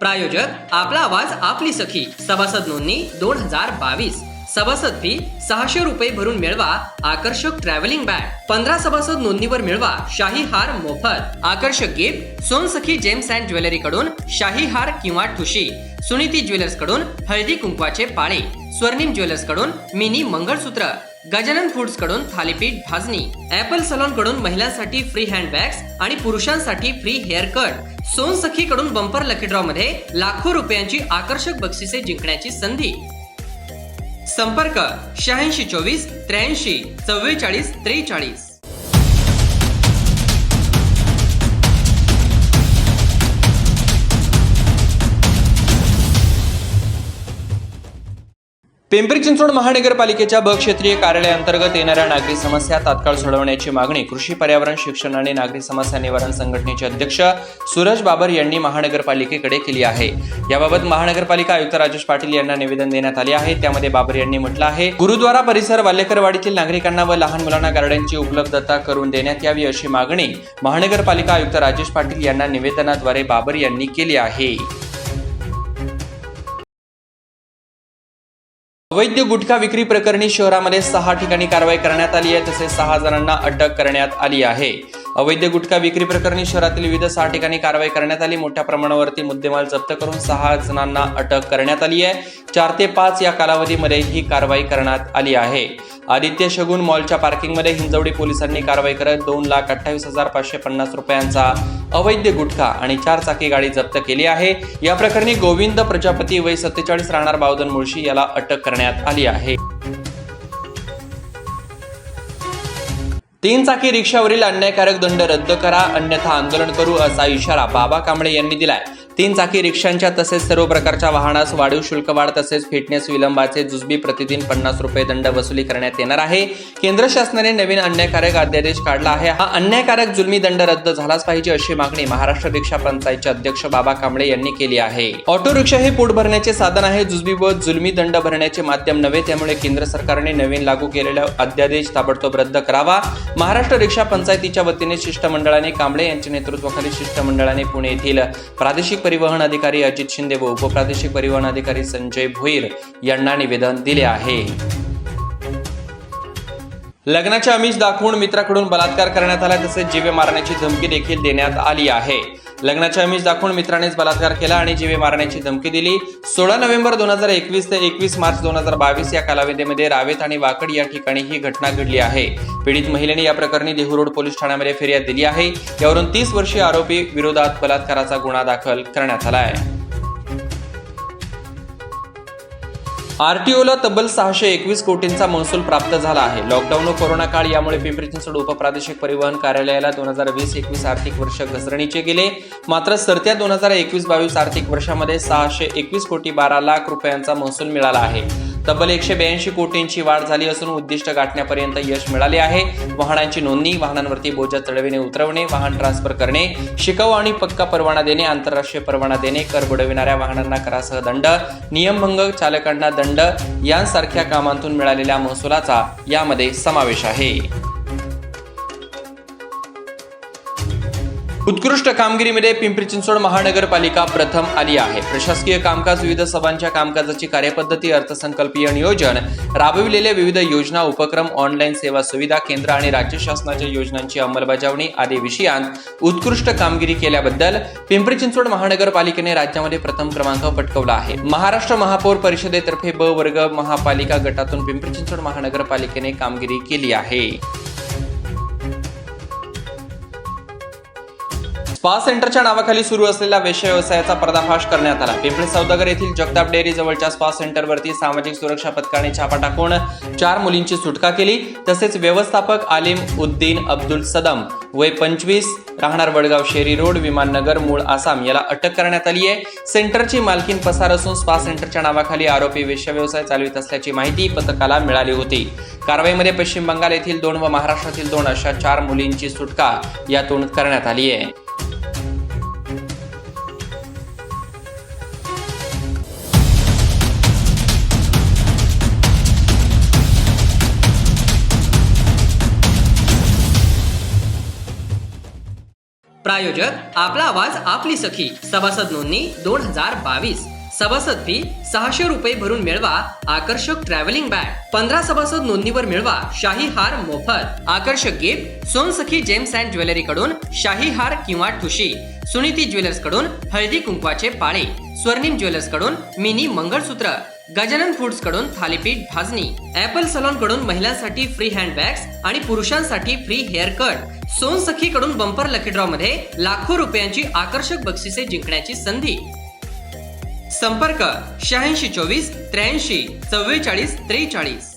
प्रायोजक आपला आवाज आपली सखी सभासद नोंदणी दोन हजार बावीस. सभासद फी सहाशे रुपये भरून मिळवा आकर्षक ट्रॅव्हलिंग बॅग पंधरा सभासद नोंदणीवर मिळवा शाही हार मोफत. आकर्षक gift Sonsakhi gems and jewellery कडून शाही हार किंवा ठुशी. सुनीती ज्वेलर्सकडून हळदी कुंकवाचे पाळे. स्वर्णिम ज्वेलर्सकडून मिनी मंगळसूत्र. गजानन फूड्सकडून थालीपीठ भाजणी. ऍपल सलॉनकडून महिलांसाठी फ्री हँड बॅग्स आणि पुरुषांसाठी फ्री हेअर कट सोन सखी कडून बंपर लकी ड्रॉ मध्ये लाखो रुपयांची आकर्षक बक्षिसे जिंकण्याची संधी. संपर्क शहाऐंशी चोवीस त्र्याऐंशी चव्वेचाळीस त्रेचाळीस. पिंपरी चिंचवड महानगरपालिकेच्या ब क्षेत्रीय कार्यालयाअंतर्गत येणाऱ्या नागरी समस्या तात्काळ सोडवण्याची मागणी कृषी पर्यावरण शिक्षण आणि नागरी समस्या निवारण संघटनेचे अध्यक्ष सूरज बाबर यांनी महानगरपालिकेकडे केली आहे. याबाबत महानगरपालिका आयुक्त राजेश पाटील यांना निवेदन देण्यात आले आहे. त्यामध्ये बाबर यांनी म्हटलं आहे गुरुद्वारा परिसर वाल्यकरवाडीतील नागरिकांना व लहान मुलांना गार्डनची उपलब्धता करून देण्यात यावी अशी मागणी महानगरपालिका आयुक्त राजेश पाटील यांना निवेदनाद्वारे बाबर यांनी केली आहे. अवैध गुटखा विक्री प्रकरणी शहरामध्ये सहा ठिकाणी कारवाई करण्यात आली आहे तसेच सहा जणांना अटक करण्यात आली आहे. अवैध गुटखा विक्री प्रकरणी शहरातील विविध सहा ठिकाणी कारवाई करण्यात आली. मोठ्या प्रमाणावरती मुद्देमाल जप्त करून सहा जणांना अटक करण्यात आली आहे. चार ते पाच या कालावधीमध्ये ही कारवाई करण्यात आली आहे. आदित्य शगुन मॉलच्या पार्किंगमध्ये हिंजवडी पोलिसांनी कारवाई करत दोन लाख अठ्ठावीस हजार पाचशे पन्नास रुपयांचा अवैध गुटखा आणि चार चाकी गाडी जप्त केली आहे. या प्रकरणी गोविंद प्रजापती वय सत्तेचाळीस राहणार बावधन मुळशी याला अटक करण्यात आली आहे. तीन चाकी रिक्षावरील अन्यायकारक दंड रद्द करा अन्यथा आंदोलन करू असा इशारा बाबा कांबळे यांनी दिलाय. तीन चाकी रिक्षांच्या तसेच सर्व प्रकारच्या वाहनास वाढीव शुल्क वाढ तसेच फिटनेस विलंबाचे जुजबी प्रतिदिन पन्नास रुपये दंड वसुली करण्यात येणार आहे. केंद्र शासनाने नवीन अन्यायकारक अध्यादेश काढला आहे. हा अन्यायकारक जुलमी दंड रद्द झालाच पाहिजे अशी मागणी महाराष्ट्र रिक्षा पंचायतचे अध्यक्ष बाबा कांबळे यांनी केली आहे. ऑटो रिक्षा हे पोट भरण्याचे साधन आहे. जुजबी व जुलमी दंड भरण्याचे माध्यम नव्हे त्यामुळे केंद्र सरकारने नवीन लागू केलेला अध्यादेश ताबडतोब रद्द करावा. महाराष्ट्र रिक्षा पंचायतीच्या वतीने शिष्टमंडळाने कांबळे यांच्या नेतृत्वाखाली शिष्टमंडळाने पुणे येथील प्रादेशिक परिवहन अधिकारी अजित शिंदे व उपप्रादेशिक परिवहन अधिकारी संजय भोईर यांना निवेदन दिले आहे. लग्नाचे आमिष दाखवून मित्राकडून बलात्कार करण्यात आला तसेच जीवे मारण्याची धमकी देखील देण्यात आली आहे. लग्नाच्या आमिष दाखवून मित्रानेच बलात्कार केला आणि जीवे मारण्याची धमकी दिली. सोळा नोव्हेंबर दोन हजार एकवीस ते एकवीस मार्च दोन हजार बावीस या कालावधीमध्ये रावेत आणि वाकड या ठिकाणी ही घटना घडली आहे. पीडित महिलेने या प्रकरणी देहू रोड पोलीस ठाण्यामध्ये फिर्याद दिली आहे. यावरून तीस वर्षीय आरोपी विरोधात बलात्काराचा गुन्हा दाखल करण्यात आला आहे. आर टी ओला तब्बल सहाशे एकवीस कोटींचा महसूल प्राप्त झाला आहे. लॉकडाऊन व कोरोना काळ यामुळे पिंपरी चिंचवड उपप्रादेशिक परिवहन कार्यालयाला दोन हजार वीस एकवीस आर्थिक वर्ष घसरणीचे गेले. मात्र सरत्या दोन हजार एकवीस बावीस आर्थिक वर्षामध्ये सहाशे एकवीस कोटी बारा लाख रुपयांचा महसूल मिळाला आहे. तब्बल एकशे ब्याऐंशी कोटींची वाढ झाली असून उद्दिष्ट गाठण्यापर्यंत यश मिळाले आहे. वाहनांची नोंदणी वाहनांवरती बोजा चढविणे उतरवणे वाहन ट्रान्सफर करणे शिकाऊ आणि पक्का परवाना देणे आंतरराष्ट्रीय परवाना देणे कर बुडविणाऱ्या वाहनांना करासह दंड नियमभंग चालकांना दंड यांसारख्या कामांतून मिळालेल्या महसुलाचा यामध्ये समावेश आहे. उत्कृष्ट कामगिरीमध्ये पिंपरी चिंचवड महानगरपालिका प्रथम आली आहे. प्रशासकीय कामकाज विविध सभांच्या कामकाजाची कार्यपद्धती अर्थसंकल्पीय नियोजन राबविलेल्या विविध योजना उपक्रम ऑनलाईन सेवा सुविधा केंद्र आणि राज्य शासनाच्या योजनांची अंमलबजावणी आदी विषयांत उत्कृष्ट कामगिरी केल्याबद्दल पिंपरी चिंचवड महानगरपालिकेने राज्यामध्ये प्रथम क्रमांक पटकवला आहे. महाराष्ट्र महापौर परिषदेतर्फे ब वर्ग महापालिका गटातून पिंपरी चिंचवड महानगरपालिकेने कामगिरी केली आहे. स्पा सेंटरच्या नावाखाली सुरू असलेल्या वेश्या व्यवसायाचा पर्दाफाश करण्यात आला. पिंपरी सौदागर येथील जगताप डेअरी जवळच्या स्पा सेंटरवरती सामाजिक सुरक्षा पथकाने छापा टाकून चार मुलींची सुटका केली. तसेच व्यवस्थापक आलिम उद्दीन अब्दुल सदम वय पंचवीस राहणार वडगाव शेरी रोड विमाननगर मूळ आसाम याला अटक करण्यात आली आहे. सेंटरची मालकीन पसार असून स्पा सेंटरच्या नावाखाली आरोपी वेश्या व्यवसाय चालवित असल्याची माहिती पथकाला मिळाली होती. कारवाईमध्ये पश्चिम बंगाल येथील दोन व महाराष्ट्रातील दोन अशा चार मुलींची सुटका यातून करण्यात आली आहे. प्रायोजक आपला आवाज आपली सखी सभासद नोंदणी दोन हजार बावीस. सभासद फी सहाशे रुपये भरून मिळवा आकर्षक ट्रॅव्हलिंग बॅग पंधरा सभासद नोंदणीवर मिळवा शाही हार मोफत. आकर्षक gift Sonsakhi gems and jewellery कडून शाही हार किंवा ठुशी. सुनीती ज्वेलर्सकडून हळदी कुंकवाचे पाळे. स्वर्णिम ज्वेलर्सकडून मिनी मंगळसूत्र. गजानन फूड्सकडून थालीपीठ भाजणी. ऍपल सलॉनकडून महिलांसाठी फ्री हँड बॅग्स आणि पुरुषांसाठी फ्री हेअर कट सोन सखी कडून बंपर लकी ड्रॉ मध्ये लाखो रुपयांची आकर्षक बक्षिसे जिंकण्याची संधी. संपर्क शहाऐंशी चोवीस त्र्याऐंशी चव्वेचाळीस त्रेचाळीस.